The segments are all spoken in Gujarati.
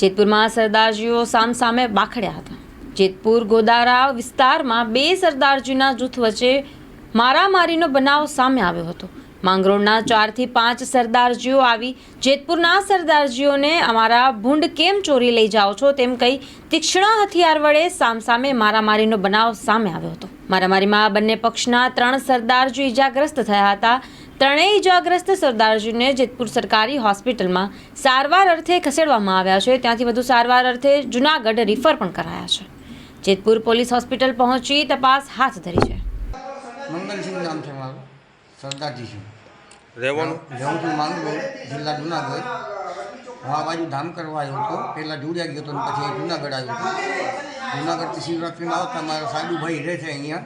જેતપુરમાં સરદારજીઓ સામસામે બાખડ્યા હતા. જેતપુર ગોદારા વિસ્તારમાં બે સરદારજીના જૂથ વચ્ચે મારામારીનો બનાવ સામે આવ્યો હતો. માંગરોળના ચારથી પાંચ સરદારજીઓ આવી. જેતપુરના સરદારજીઓને અમારા ભૂંડ કેમ ચોરી લઈ જાઓ છો તેમ કહી તીક્ષ્ણ હથિયાર વડે સામસામે મારામારીનો બનાવ સામે આવ્યો હતો. મારામારીમાં બંને પક્ષના ત્રણ સરદારજી ઇજાગ્રસ્ત થયા હતા. ત્રણેય ઇજાગ્રસ્ત સરદારજીને જેતપુર સરકારી હોસ્પિટલમાં સારવાર અર્થે ખસેડવામાં આવ્યા છે. ત્યાંથી વધુ સારવાર અર્થે જુનાગઢ રિફર પણ કરાયા છે. જેતપુર પોલીસ હોસ્પિટલ પહોંચી તપાસ હાથ ધરી છે. મંગલસિંહ નામ છે મારું. સરદારજી છું રહેવાનું રહેવું છું માંગરોળ જિલ્લા જુનાગઢ. હું આ બાજુ ધામ કરવા આવ્યો હતો. પહેલાં જોડિયા ગયો હતો ને પછી જુનાગઢ આવ્યો હતો. જુનાગઢથી શિવરાત્રિમાં આવતા મારા સાડુભાઈ રહે છે અહીંયા.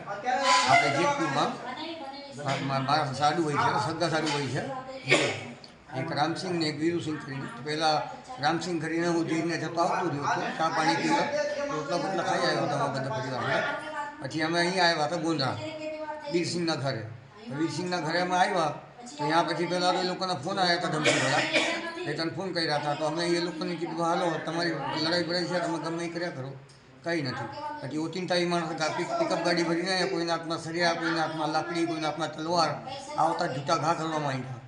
આપણે જેતપુરમાં. મારા સાડુભાઈ છે સગા સાડુભાઈ છે. એક રામસિંહ ને એક વીરુસિંહ કરીને. પહેલાં રામસિંહ કરીને હું જઈને જતો આવતો રહ્યો હતો ચા પાણી પીવા. રોટલા બોટલા ખાઈ આવ્યો હતો બધા પરિવાર પછી અમે અહીંયા આવ્યા હતા ગોંધરા વીરસિંહના ઘરે. વીરસિંહના ઘરે અમે આવ્યા, તો ત્યાં પછી પહેલાં એ લોકોના ફોન આવ્યા હતા ધમકીવાળા એ તને ફોન કર્યા હતા, તો અમે એ લોકોને કીધું હાલો, તમારી લડાઈ બડાઈ છે, તમે ગમે એ કર્યા કરો. કંઈ નથી. પછી ઓચિંતા એ માણસ પિકઅપ ગાડી ભરીને આવ્યા કોઈના હાથમાં સરિયા, કોઈના હાથમાં લાકડી, કોઈના હાથમાં તલવાર, આવતા જૂતા ઘા કરવામાં આવ્યા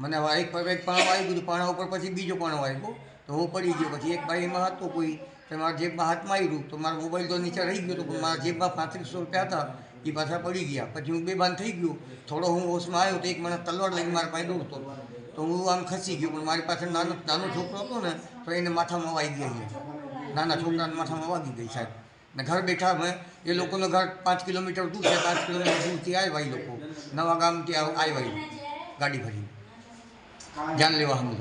મને એક એક પાણો આવી ગયું પાણા ઉપર પછી બીજો પાણો આવ્યો. તો હું પડી ગયો, પછી એક ભાઈ એમાં હતો કોઈ, તો મારા જેબમાં હાથમાં આવ્યું તો મારો મોબાઈલ તો નીચે રહી ગયો તો મારા જેબમાં પાંત્રીસો રૂપિયા હતા. એ પાછા પડી ગયા. પછી હું બેભાન થઈ ગયો. થોડો હું હોશમાં આવ્યો તો એક મને તલવાર લઈને મારા પાસે દોડતો તો હું આમ ખસી ગયો. પણ મારી પાસે નાનો નાનો છોકરો હતો ને તો એને માથામાં વાગી ગઈ અહીંયા. નાના છોકરાને માથામાં વાગી ગઈ સાહેબ. ને ઘર બેઠા મેં એ લોકોનું ઘર પાંચ કિલોમીટર દૂર છે પાંચ કિલોમીટર દૂરથી આવ્યા એ લોકો. નવા ગામથી આવ- આવ્યા એ ગાડી ભરીને. જાન લેવા હમલો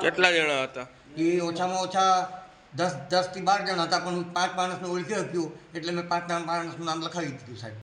કેટલા જણા હતા? એ ઓછામાં ઓછા દસ દસથી બાર જણા હતા પણ હું પાંચ માણસને ઓળખી શક્યો. એટલે મેં પાંચ માણસનું નામ લખાવી દીધું સાહેબ.